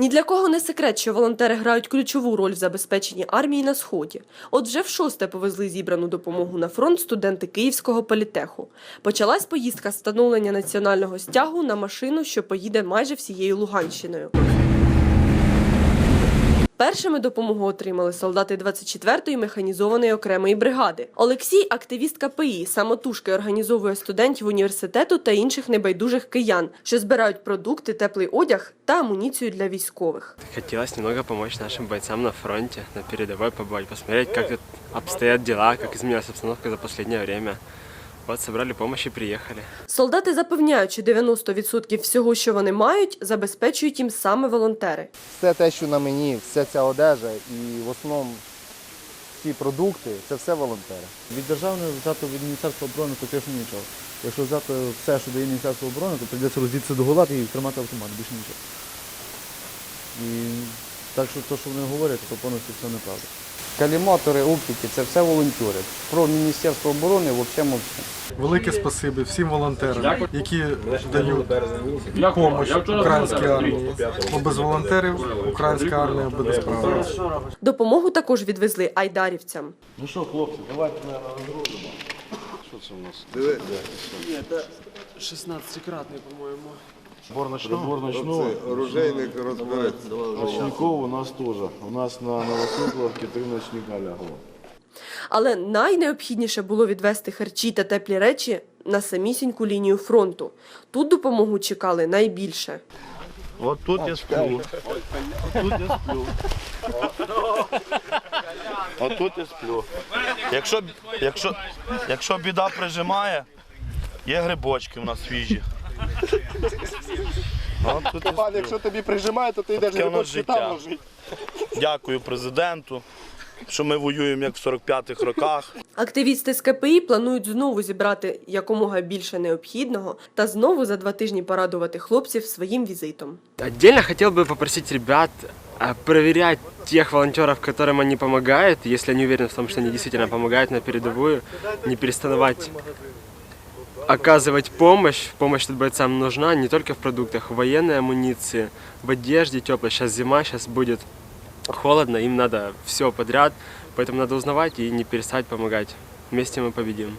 Ні для кого не секрет, що волонтери грають ключову роль в забезпеченні армії на сході. От вже в шосте повезли зібрану допомогу на фронт студенти Київського політеху. Почалась поїздка встановлення національного стягу на машину, що поїде майже всією Луганщиною. Першими допомогу отримали солдати 24-ї механізованої окремої бригади. Олексій, активіст КПІ, самотужки організовує студентів університету та інших небайдужих киян, що збирають продукти, теплий одяг та амуніцію для військових. Хотелось немного помочь нашим бойцам на фронте, на передовой побывать, посмотреть, как тут обстоят дела, как изменилась обстановка за последнее время. Вот собрали помощь и приехали. Солдати запевняють, що 90% всього, що вони мають, забезпечують їм саме волонтери. Все те, що на мені, вся ця одежа і в основному ці продукти, це все волонтери. Від державного взято від Міністерства оборони фактично нічого. Якщо взяти все, що дає Міністерство оборони, то прийдеться роздітися до гола і тримати автомат, більше нічого. І так що те, що вони говорять, то повністю все неправда. Каліматори, оптики це все волонтери. Про Міністерство оборони взагалі мовчимо. Велике спасибі всім волонтерам, які дають допомогу українській армії. Бо без волонтерів українська армія би не справилася. Допомогу також відвезли айдарівцям. Ну що, хлопці, давайте наверное, розгрузимо. 16-кратный, по-моему. Прибор ночного. Оружейник розбереться. Ночников у нас теж. У нас на Новосудловці три ночника лягло. Але найнеобхідніше було відвести харчі та теплі речі на самісіньку лінію фронту. Тут допомогу чекали найбільше. От тут я сплю. Тут я сплю. От тут я сплю. Якщо, якщо, якщо біда прижимає, є грибочки у нас свіжі. От тут я Пан, якщо тобі прижимає, то ти йдеш Таке воно життя. Дякую президенту, що ми воюємо як в 45-х роках. Активісти з КПІ планують знову зібрати якомога більше необхідного та знову за два тижні порадувати хлопців своїм візитом. Отдельно хотел бы попросить ребят а, проверять тех волонтеров, которым они помогают, если они уверены в том, что они действительно помогают на передовую, не переставать Оказывать помощь. Помощь тут бойцам нужна не только в продуктах, в военной амуниции, в одежде теплой. Сейчас зима, сейчас будет холодно, им надо все подряд, поэтому надо узнавать и не перестать помогать. Вместе мы победим.